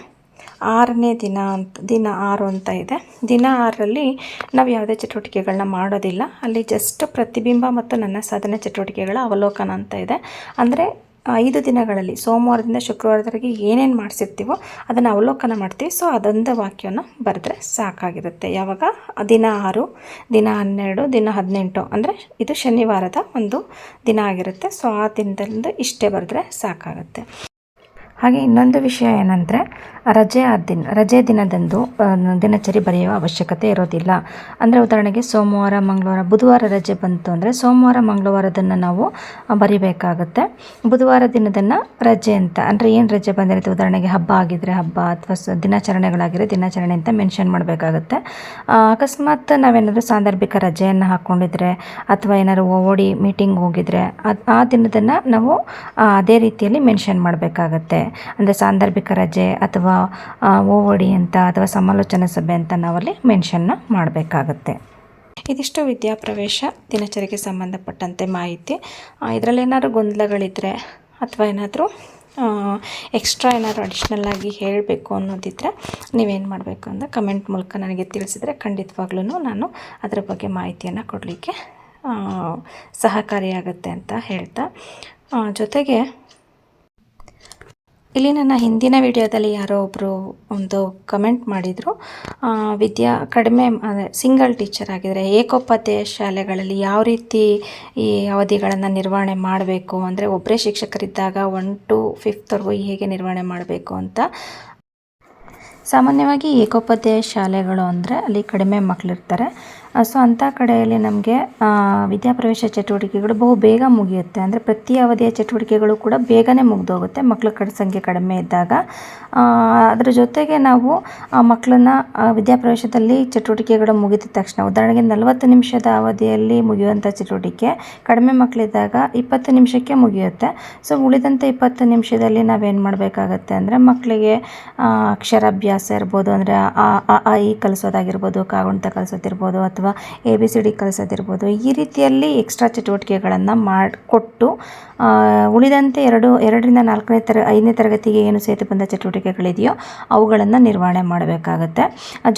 ಆರನೇ ದಿನ ಅಂತ, ದಿನ ಆರು ಅಂತ ಇದೆ. ದಿನ ಆರರಲ್ಲಿ ನಾವು ಯಾವುದೇ ಚಟುವಟಿಕೆಗಳನ್ನ ಮಾಡೋದಿಲ್ಲ. ಅಲ್ಲಿ ಜಸ್ಟ್ ಪ್ರತಿಬಿಂಬ ಮತ್ತು ನನ್ನ ಸಾಧನೆ ಚಟುವಟಿಕೆಗಳ ಅವಲೋಕನ ಅಂತ ಇದೆ. ಅಂದರೆ, ಐದು ದಿನಗಳಲ್ಲಿ, ಸೋಮವಾರದಿಂದ ಶುಕ್ರವಾರದವರೆಗೆ ಏನೇನು ಮಾಡಿಸಿರ್ತೀವೋ ಅದನ್ನು ಅವಲೋಕನ ಮಾಡ್ತೀವಿ. ಸೊ ಅದೊಂದು ವಾಕ್ಯವನ್ನು ಬರೆದ್ರೆ ಸಾಕಾಗಿರುತ್ತೆ. ಯಾವಾಗ? ದಿನ ಆರು, ದಿನ ಹನ್ನೆರಡು, ದಿನ ಹದಿನೆಂಟು. ಅಂದರೆ, ಇದು ಶನಿವಾರದ ಒಂದು ದಿನ ಆಗಿರುತ್ತೆ. ಸೊ ಆ ದಿನದಿಂದ ಇಷ್ಟೇ ಬರೆದ್ರೆ ಸಾಕಾಗುತ್ತೆ. ಹಾಗೆ ಇನ್ನೊಂದು ವಿಷಯ ಏನಂದರೆ ರಜೆ ಆದ ದಿನ ರಜೆ ದಿನದಂದು ದಿನಚರಿ ಬರೆಯುವ ಅವಶ್ಯಕತೆ ಇರೋದಿಲ್ಲ. ಅಂದರೆ ಉದಾಹರಣೆಗೆ ಸೋಮವಾರ ಮಂಗಳವಾರ ಬುಧವಾರ ರಜೆ ಬಂತು ಅಂದರೆ ಸೋಮವಾರ ಮಂಗಳವಾರದನ್ನು ನಾವು ಆ, ಬರಿಬೇಕಾಗುತ್ತೆ. ಬುಧವಾರ ದಿನದನ್ನು ರಜೆ ಅಂತ ಅಂದರೆ ಏನು ರಜೆ ಬಂದಿರುತ್ತೆ? ಉದಾಹರಣೆಗೆ ಹಬ್ಬ ಆಗಿದ್ದರೆ ಹಬ್ಬ ಅಥವಾ ಸ ದಿನಾಚರಣೆಗಳಾಗಿದ್ರೆ ದಿನಾಚರಣೆ ಅಂತ ಮೆನ್ಷನ್ ಮಾಡಬೇಕಾಗುತ್ತೆ. ಅಕಸ್ಮಾತ್ ನಾವೇನಾದರೂ ಸಾಂದರ್ಭಿಕ ರಜೆಯನ್ನು ಹಾಕ್ಕೊಂಡಿದ್ರೆ ಅಥವಾ ಏನಾದ್ರು ಓಡಿ ಮೀಟಿಂಗ್ ಹೋಗಿದ್ರೆ ಅದು ಆ ದಿನದನ್ನು ನಾವು ಅದೇ ರೀತಿಯಲ್ಲಿ ಮೆನ್ಷನ್ ಮಾಡಬೇಕಾಗತ್ತೆ. ಅಂದರೆ ಸಾಂದರ್ಭಿಕ ರಜೆ ಅಥವಾ ಓಡಿ ಅಂತ ಅಥವಾ ಸಮಾಲೋಚನಾ ಸಭೆ ಅಂತ ನಾವಲ್ಲಿ ಮೆನ್ಷನ್ನ ಮಾಡಬೇಕಾಗತ್ತೆ. ಇದಿಷ್ಟು ವಿದ್ಯಾಪ್ರವೇಶ ದಿನಚರಿಗೆ ಸಂಬಂಧಪಟ್ಟಂತೆ ಮಾಹಿತಿ. ಇದರಲ್ಲಿ ಏನಾದರೂ ಗೊಂದಲಗಳಿದ್ದರೆ ಅಥವಾ ಏನಾದರೂ ಎಕ್ಸ್ಟ್ರಾ ಏನಾದರೂ ಅಡಿಷ್ನಲ್ ಆಗಿ ಹೇಳಬೇಕು ಅನ್ನೋದಿದ್ದರೆ ನೀವೇನು ಮಾಡಬೇಕು ಅಂತ ಕಮೆಂಟ್ ಮೂಲಕ ನನಗೆ ತಿಳಿಸಿದರೆ ಖಂಡಿತವಾಗ್ಲೂ ನಾನು ಅದರ ಬಗ್ಗೆ ಮಾಹಿತಿಯನ್ನು ಕೊಡಲಿಕ್ಕೆ ಸಹಕಾರಿಯಾಗುತ್ತೆ ಅಂತ ಹೇಳ್ತಾ. ಜೊತೆಗೆ ಇಲ್ಲಿ ನನ್ನ ಹಿಂದಿನ ವಿಡಿಯೋದಲ್ಲಿ ಯಾರೋ ಒಬ್ಬರು ಒಂದು ಕಮೆಂಟ್ ಮಾಡಿದರು. ವಿದ್ಯಾ ಕಡಿಮೆ ಅದೇ ಸಿಂಗಲ್ ಟೀಚರ್ ಆಗಿದ್ದರೆ ಏಕೋಪಾಧ್ಯಾಯ ಶಾಲೆಗಳಲ್ಲಿ ಯಾವ ರೀತಿ ಈ ಅವಧಿಗಳನ್ನು ನಿರ್ವಹಣೆ ಮಾಡಬೇಕು? ಅಂದರೆ ಒಬ್ಬರೇ ಶಿಕ್ಷಕರಿದ್ದಾಗ ಒನ್ ಟು ಫಿಫ್ತ್ವರೆಗೂ ಹೇಗೆ ನಿರ್ವಹಣೆ ಮಾಡಬೇಕು ಅಂತ. ಸಾಮಾನ್ಯವಾಗಿ ಏಕೋಪಾಧ್ಯಾಯ ಶಾಲೆಗಳು ಅಂದರೆ ಅಲ್ಲಿ ಕಡಿಮೆ ಮಕ್ಕಳಿರ್ತಾರೆ ಸೊ ಅಂಥ ಕಡೆಯಲ್ಲಿ ನಮಗೆ ವಿದ್ಯಾಪ್ರವೇಶ ಚಟುವಟಿಕೆಗಳು ಬಹು ಬೇಗ ಮುಗಿಯುತ್ತೆ. ಅಂದರೆ ಪ್ರತಿ ಅವಧಿಯ ಚಟುವಟಿಕೆಗಳು ಕೂಡ ಬೇಗನೆ ಮುಗಿದೋಗುತ್ತೆ. ಮಕ್ಕಳ ಕಡೆ ಸಂಖ್ಯೆ ಕಡಿಮೆ ಇದ್ದಾಗ. ಅದರ ಜೊತೆಗೆ ನಾವು ಮಕ್ಕಳನ್ನ ವಿದ್ಯಾಪ್ರವೇಶದಲ್ಲಿ ಚಟುವಟಿಕೆಗಳು ಮುಗಿದ ತಕ್ಷಣ ಉದಾಹರಣೆಗೆ ನಲವತ್ತು ನಿಮಿಷದ ಅವಧಿಯಲ್ಲಿ ಮುಗಿಯುವಂಥ ಚಟುವಟಿಕೆ ಕಡಿಮೆ ಮಕ್ಕಳಿದ್ದಾಗ ಇಪ್ಪತ್ತು ನಿಮಿಷಕ್ಕೆ ಮುಗಿಯುತ್ತೆ. ಸೊ ಉಳಿದಂಥ ಇಪ್ಪತ್ತು ನಿಮಿಷದಲ್ಲಿ ನಾವೇನು ಮಾಡಬೇಕಾಗತ್ತೆ ಅಂದರೆ ಮಕ್ಕಳಿಗೆ ಅಕ್ಷರಾಭ್ಯಾಸ ಇರ್ಬೋದು ಅಂದರೆ ಆ ಆ, ಆ ಈ ಕಲಿಸೋದಾಗಿರ್ಬೋದು ಕಾಗುಣಿತ ಕಲಿಸೋದಿರ್ಬೋದು ಅಥವಾ ಎ ಬಿ ಸಿ ಡಿ ಕಲಿಸೋದಿರ್ಬೋದು. ಈ ರೀತಿಯಲ್ಲಿ ಎಕ್ಸ್ಟ್ರಾ ಚಟುವಟಿಕೆಗಳನ್ನು ಮಾಡಿಕೊಟ್ಟು ಉಳಿದಂತೆ ಎರಡು, ಎರಡರಿಂದ ನಾಲ್ಕನೇ ತರ, ಐದನೇ ತರಗತಿಗೆ ಏನು ಸೇತು ಬಂದ ಚಟುವಟಿಕೆಗಳಿದೆಯೋ ಅವುಗಳನ್ನು ನಿರ್ವಹಣೆ ಮಾಡಬೇಕಾಗತ್ತೆ.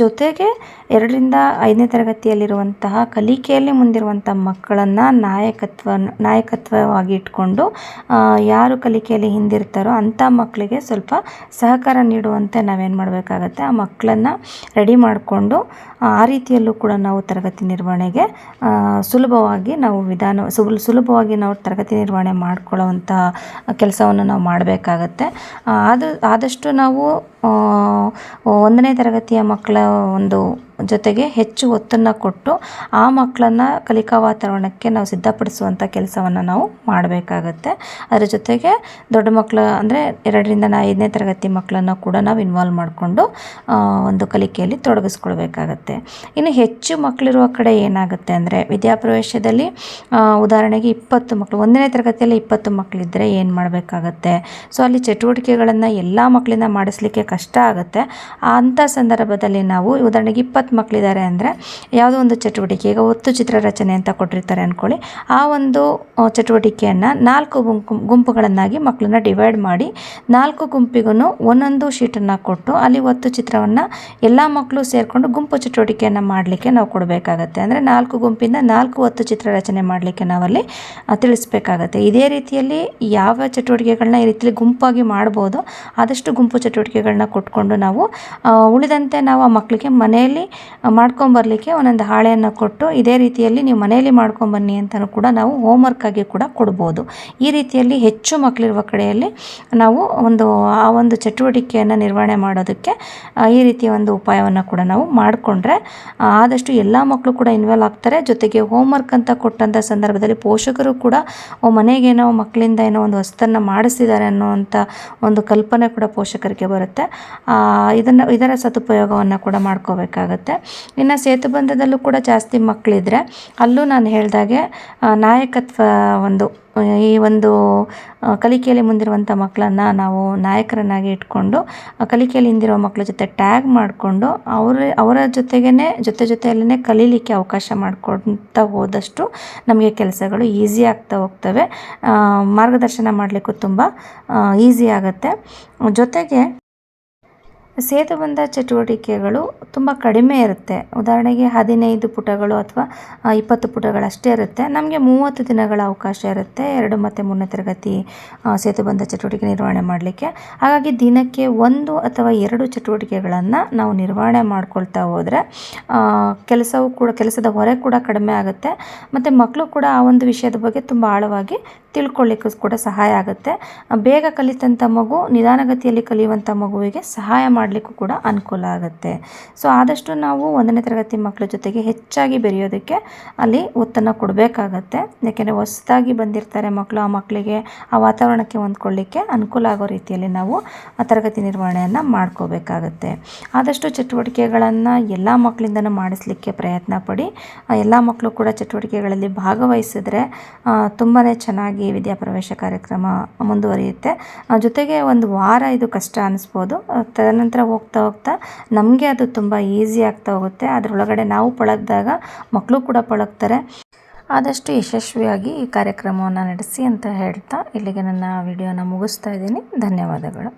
ಜೊತೆಗೆ ಎರಡರಿಂದ ಐದನೇ ತರಗತಿಯಲ್ಲಿರುವಂತಹ ಕಲಿಕೆಯಲ್ಲಿ ಮುಂದಿರುವಂಥ ಮಕ್ಕಳನ್ನು ನಾಯಕತ್ವ, ನಾಯಕತ್ವವಾಗಿ ಇಟ್ಕೊಂಡು ಯಾರು ಕಲಿಕೆಯಲ್ಲಿ ಹಿಂದಿರ್ತಾರೋ ಅಂಥ ಮಕ್ಕಳಿಗೆ ಸ್ವಲ್ಪ ಸಹಕಾರ ನೀಡುವಂತೆ ನಾವೇನು ಮಾಡಬೇಕಾಗತ್ತೆ? ಆ ಮಕ್ಕಳನ್ನು ರೆಡಿ ಮಾಡಿಕೊಂಡು ಆ ರೀತಿಯಲ್ಲೂ ಕೂಡ ನಾವು ತರಗತಿ ನಿರ್ವಹಣೆಗೆ ಸುಲಭವಾಗಿ ನಾವು ವಿಧಾನ, ಸುಲ್, ಸುಲಭವಾಗಿ ನಾವು ತರಗತಿ ನಿರ್ವಹಣೆ ಮಾಡ್ಕೊಳ್ಳೋವಂಥ ಕೆಲಸವನ್ನು ನಾವು ಮಾಡಬೇಕಾಗತ್ತೆ. ಆದ, ಆದಷ್ಟು ನಾವು ಒಂದನೇ ತರಗತಿಯ ಮಕ್ಕಳ ಒಂದು ಜೊತೆಗೆ ಹೆಚ್ಚು ಒತ್ತನ್ನು ಕೊಟ್ಟು ಆ ಮಕ್ಕಳನ್ನು ಕಲಿಕಾ ವಾತಾವರಣಕ್ಕೆ ನಾವು ಸಿದ್ಧಪಡಿಸುವಂಥ ಕೆಲಸವನ್ನು ನಾವು ಮಾಡಬೇಕಾಗತ್ತೆ. ಅದರ ಜೊತೆಗೆ ದೊಡ್ಡ ಮಕ್ಕಳ ಅಂದರೆ ಎರಡರಿಂದ ನಾ ಐದನೇ ತರಗತಿ ಮಕ್ಕಳನ್ನು ಕೂಡ ನಾವು ಇನ್ವಾಲ್ವ್ ಮಾಡಿಕೊಂಡು ಒಂದು ಕಲಿಕೆಯಲ್ಲಿ ತೊಡಗಿಸ್ಕೊಳ್ಬೇಕಾಗತ್ತೆ. ಇನ್ನು ಹೆಚ್ಚು ಮಕ್ಕಳಿರುವ ಕಡೆ ಏನಾಗುತ್ತೆ ಅಂದರೆ ವಿದ್ಯಾಪ್ರವೇಶದಲ್ಲಿ ಉದಾಹರಣೆಗೆ ಇಪ್ಪತ್ತು ಮಕ್ಕಳು ಒಂದನೇ ತರಗತಿಯಲ್ಲಿ ಇಪ್ಪತ್ತು ಮಕ್ಕಳಿದ್ದರೆ ಏನು ಮಾಡಬೇಕಾಗತ್ತೆ? ಸೊ ಅಲ್ಲಿ ಚಟುವಟಿಕೆಗಳನ್ನು ಎಲ್ಲ ಮಕ್ಕಳಿಂದ ಮಾಡಿಸ್ಲಿಕ್ಕೆ ಕಷ್ಟ ಆಗುತ್ತೆ. ಅಂಥ ಸಂದರ್ಭದಲ್ಲಿ ನಾವು ಉದಾಹರಣೆಗೆ ಇಪ್ಪತ್ತು ಮಕ್ಕಳಿದ್ದಾರೆ ಅಂದರೆ ಯಾವುದೋ ಒಂದು ಚಟುವಟಿಕೆ, ಈಗ ಒತ್ತು ಚಿತ್ರ ರಚನೆ ಅಂತ ಕೊಟ್ಟಿರ್ತಾರೆ ಅಂದ್ಕೊಳ್ಳಿ ಆ ಒಂದು ಚಟುವಟಿಕೆಯನ್ನು ನಾಲ್ಕು ಗುಂಪು, ಗುಂಪುಗಳನ್ನಾಗಿ ಮಕ್ಕಳನ್ನ ಡಿವೈಡ್ ಮಾಡಿ ನಾಲ್ಕು ಗುಂಪಿಗೂ ಒಂದೊಂದು ಶೀಟನ್ನು ಕೊಟ್ಟು ಅಲ್ಲಿ ಒತ್ತು ಚಿತ್ರವನ್ನು ಎಲ್ಲ ಮಕ್ಕಳು ಸೇರಿಕೊಂಡು ಗುಂಪು ಚಟುವಟಿಕೆಯನ್ನು ಮಾಡಲಿಕ್ಕೆ ನಾವು ಕೊಡಬೇಕಾಗತ್ತೆ. ಅಂದರೆ ನಾಲ್ಕು ಗುಂಪಿಂದ ನಾಲ್ಕು ಒತ್ತು ಚಿತ್ರ ರಚನೆ ಮಾಡಲಿಕ್ಕೆ ನಾವಲ್ಲಿ ತಿಳಿಸ್ಬೇಕಾಗತ್ತೆ. ಇದೇ ರೀತಿಯಲ್ಲಿ ಯಾವ ಚಟುವಟಿಕೆಗಳನ್ನ ಈ ರೀತಿಯಲ್ಲಿ ಗುಂಪಾಗಿ ಮಾಡ್ಬೋದು, ಆದಷ್ಟು ಗುಂಪು ಚಟುವಟಿಕೆಗಳನ್ನ ಕೊಟ್ಕೊಂಡು ನಾವು ಉಳಿದಂತೆ ನಾವು ಆ ಮಕ್ಕಳಿಗೆ ಮನೆಯಲ್ಲಿ ಮಾಡ್ಕೊಂಬರ್ಲಿಕ್ಕೆ ಒಂದೊಂದು ಹಾಳೆಯನ್ನು ಕೊಟ್ಟು ಇದೇ ರೀತಿಯಲ್ಲಿ ನೀವು ಮನೆಯಲ್ಲಿ ಮಾಡ್ಕೊಂಬನ್ನಿ ಅಂತಲೂ ಕೂಡ ನಾವು ಹೋಮ್ವರ್ಕಾಗಿ ಕೂಡ ಕೊಡ್ಬೋದು. ಈ ರೀತಿಯಲ್ಲಿ ಹೆಚ್ಚು ಮಕ್ಕಳಿರುವ ಕಡೆಯಲ್ಲಿ ನಾವು ಒಂದು, ಆ ಒಂದು ಚಟುವಟಿಕೆಯನ್ನು ನಿರ್ವಹಣೆ ಮಾಡೋದಕ್ಕೆ ಈ ರೀತಿಯ ಒಂದು ಉಪಾಯವನ್ನು ಕೂಡ ನಾವು ಮಾಡಿಕೊಂಡ್ರೆ ಆದಷ್ಟು ಎಲ್ಲ ಮಕ್ಕಳು ಕೂಡ ಇನ್ವಾಲ್ವ್ ಆಗ್ತಾರೆ. ಜೊತೆಗೆ ಹೋಮ್ವರ್ಕ್ ಅಂತ ಕೊಟ್ಟಂಥ ಸಂದರ್ಭದಲ್ಲಿ ಪೋಷಕರು ಕೂಡ ಮನೆಗೇನೋ ಮಕ್ಕಳಿಂದ ಏನೋ ಒಂದು ಹೊಸ್ತನ್ನು ಮಾಡಿಸ್ತಿದ್ದಾರೆ ಅನ್ನೋವಂಥ ಒಂದು ಕಲ್ಪನೆ ಕೂಡ ಪೋಷಕರಿಗೆ ಬರುತ್ತೆ. ಇದನ್ನು, ಇದರ ಸದುಪಯೋಗವನ್ನು ಕೂಡ ಮಾಡ್ಕೋಬೇಕಾಗತ್ತೆ. ಇನ್ನು ಸೇತುಬಂಧದಲ್ಲೂ ಕೂಡ ಜಾಸ್ತಿ ಮಕ್ಕಳಿದ್ರೆ ಅಲ್ಲೂ ನಾನು ಹೇಳಿದಾಗೆ ನಾಯಕತ್ವ ಒಂದು, ಈ ಒಂದು ಕಲಿಕೆಯಲ್ಲಿ ಮುಂದಿರುವಂಥ ಮಕ್ಕಳನ್ನು ನಾವು ನಾಯಕರನ್ನಾಗಿ ಇಟ್ಕೊಂಡು ಕಲಿಕೆಯಲ್ಲಿ ಹಿಂದಿರೋ ಮಕ್ಕಳ ಜೊತೆ ಟ್ಯಾಗ್ ಮಾಡಿಕೊಂಡು, ಅವರ ಅವರ ಜೊತೆಗೇ ಜೊತೆ ಜೊತೆಯಲ್ಲೇ ಕಲೀಲಿಕ್ಕೆ ಅವಕಾಶ ಮಾಡಿಕೊಡ್ತಾ ಹೋದಷ್ಟು ನಮಗೆ ಕೆಲಸಗಳು ಈಸಿ ಆಗ್ತಾ ಹೋಗ್ತವೆ. ಮಾರ್ಗದರ್ಶನ ಮಾಡಲಿಕ್ಕೂ ತುಂಬ ಈಸಿ ಆಗುತ್ತೆ. ಜೊತೆಗೆ ಸೇತುಬಂಧ ಚಟುವಟಿಕೆಗಳು ತುಂಬ ಕಡಿಮೆ ಇರುತ್ತೆ. ಉದಾಹರಣೆಗೆ ಹದಿನೈದು ಪುಟಗಳು ಅಥವಾ ಇಪ್ಪತ್ತು ಪುಟಗಳಷ್ಟೇ ಇರುತ್ತೆ. ನಮಗೆ ಮೂವತ್ತು ದಿನಗಳ ಅವಕಾಶ ಇರುತ್ತೆ ಎರಡು ಮತ್ತು ಮೂರನೇ ತರಗತಿ ಸೇತುಬಂಧ ಚಟುವಟಿಕೆ ನಿರ್ವಹಣೆ ಮಾಡಲಿಕ್ಕೆ. ಹಾಗಾಗಿ ದಿನಕ್ಕೆ ಒಂದು ಅಥವಾ ಎರಡು ಚಟುವಟಿಕೆಗಳನ್ನು ನಾವು ನಿರ್ವಹಣೆ ಮಾಡ್ಕೊಳ್ತಾ ಹೋದರೆ ಕೆಲಸವು ಕೂಡ, ಕೆಲಸದ ಹೊರೆ ಕೂಡ ಕಡಿಮೆ ಆಗುತ್ತೆ. ಮತ್ತು ಮಕ್ಕಳು ಕೂಡ ಆ ಒಂದು ವಿಷಯದ ಬಗ್ಗೆ ತುಂಬ ಆಳವಾಗಿ ತಿಳ್ಕೊಳ್ಳಿಕ್ಕೂ ಕೂಡ ಸಹಾಯ ಆಗುತ್ತೆ. ಬೇಗ ಕಲಿತಂಥ ಮಗು, ನಿಧಾನಗತಿಯಲ್ಲಿ ಕಲಿಯುವಂಥ ಮಗುವಿಗೆ ಸಹಾಯ ಮಾಡಲಿಕ್ಕೂ ಕೂಡ ಅನುಕೂಲ ಆಗುತ್ತೆ. ಸೊ ಆದಷ್ಟು ನಾವು ಒಂದನೇ ತರಗತಿ ಮಕ್ಕಳ ಜೊತೆಗೆ ಹೆಚ್ಚಾಗಿ ಬೆರೆಯೋದಕ್ಕೆ ಅಲ್ಲಿ ಒತ್ತನ್ನು ಕೊಡಬೇಕಾಗತ್ತೆ. ಯಾಕೆಂದರೆ ಹೊಸದಾಗಿ ಬಂದಿರ್ತಾರೆ ಮಕ್ಕಳು ಆ ಮಕ್ಕಳಿಗೆ ಆ ವಾತಾವರಣಕ್ಕೆ ಹೊಂದ್ಕೊಳ್ಳಿಕ್ಕೆ ಅನುಕೂಲ ಆಗೋ ರೀತಿಯಲ್ಲಿ ನಾವು ಆ ತರಗತಿ ನಿರ್ವಹಣೆಯನ್ನು ಮಾಡ್ಕೋಬೇಕಾಗತ್ತೆ. ಆದಷ್ಟು ಚಟುವಟಿಕೆಗಳನ್ನು ಎಲ್ಲ ಮಕ್ಕಳಿಂದನೂ ಮಾಡಿಸ್ಲಿಕ್ಕೆ ಪ್ರಯತ್ನ ಪಡಿ. ಎಲ್ಲ ಮಕ್ಕಳು ಕೂಡ ಚಟುವಟಿಕೆಗಳಲ್ಲಿ ಭಾಗವಹಿಸಿದ್ರೆ ತುಂಬಾ ಚೆನ್ನಾಗಿ ವಿದ್ಯಾಪ್ರವೇಶ ಕಾರ್ಯಕ್ರಮ ಮುಂದುವರಿಯುತ್ತೆ. ಜೊತೆಗೆ ಒಂದು ವಾರ ಇದು ಕಷ್ಟ ಅನ್ನಿಸ್ಬೋದು ಆ, ತದನಂತರ ಹೋಗ್ತಾ ಹೋಗ್ತಾ ನಮಗೆ ಅದು ತುಂಬ ಈಸಿ ಆಗ್ತಾ ಹೋಗುತ್ತೆ. ಅದರೊಳಗಡೆ ನಾವು ಪಳಗ್ದಾಗ ಮಕ್ಕಳು ಕೂಡ ಪಳಗ್ತಾರೆ. ಆದಷ್ಟು ಯಶಸ್ವಿಯಾಗಿ ಈ ಕಾರ್ಯಕ್ರಮವನ್ನು ನಡೆಸಿ ಅಂತ ಹೇಳ್ತಾ ಇಲ್ಲಿಗೆ ನನ್ನ ವಿಡಿಯೋನ ಮುಗಿಸ್ತಾ ಇದ್ದೀನಿ. ಧನ್ಯವಾದಗಳು.